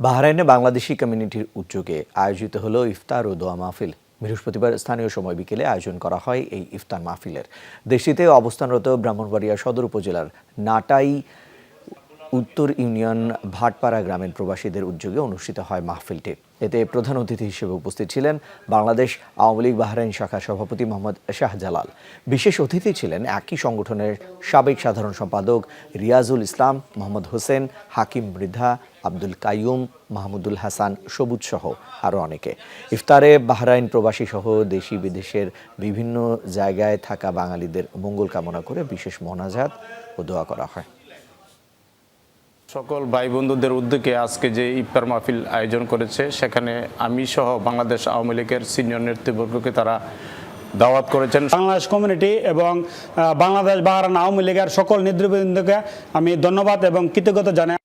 বাহরাইনে বাংলাদেশি কমিউনিটির উদ্যোগে আয়োজিত হলো ইফতার ও দোয়া মাহফিল। বৃহস্পতিবার স্থানীয় সময় বিকেলে আয়োজন করা হয় এই ইফতার মাহফিলের। দেশটিতে অবস্থানরত ব্রাহ্মণবাড়িয়া সদর উপজেলার নাটাই উত্তর ইউনিয়ন ভাটপাড়া গ্রামের প্রবাসীদের উদ্যোগে অনুষ্ঠিত হয় মাহফিলটি। এতে প্রধান অতিথি হিসেবে উপস্থিত ছিলেন বাংলাদেশ আওয়ামী লীগ বাহরাইন শাখার সভাপতি মোহাম্মদ শাহজালাল। বিশেষ অতিথি ছিলেন একই সংগঠনের সাবেক সাধারণ সম্পাদক রিয়াজুল ইসলাম, মোহাম্মদ হোসেন, হাকিম মৃধা আব্দুল কাইয়ুম, মাহমুদুল হাসান, সবুজ সহ আরও অনেকে। ইফতারে বাহরাইন প্রবাসী সহ দেশি বিদেশের বিভিন্ন জায়গায় থাকা বাঙালিদের মঙ্গল কামনা করে বিশেষ মোনাজাত ও দোয়া করা হয়। সকল ভাই বন্ধুদের উদ্যোগে আজকে যে ইফতার মাহফিল আয়োজন করেছে, সেখানে আমি সহ বাংলাদেশ আওয়ামী লীগের সিনিয়র নেতৃবর্গকে তারা দাওয়াত করেছেন। বাংলাদেশ কমিউনিটি এবং বাংলাদেশ বাহারান আওয়ামী লীগের সকল নেতৃবৃন্দকে আমি ধন্যবাদ এবং কৃতজ্ঞতা জানাই।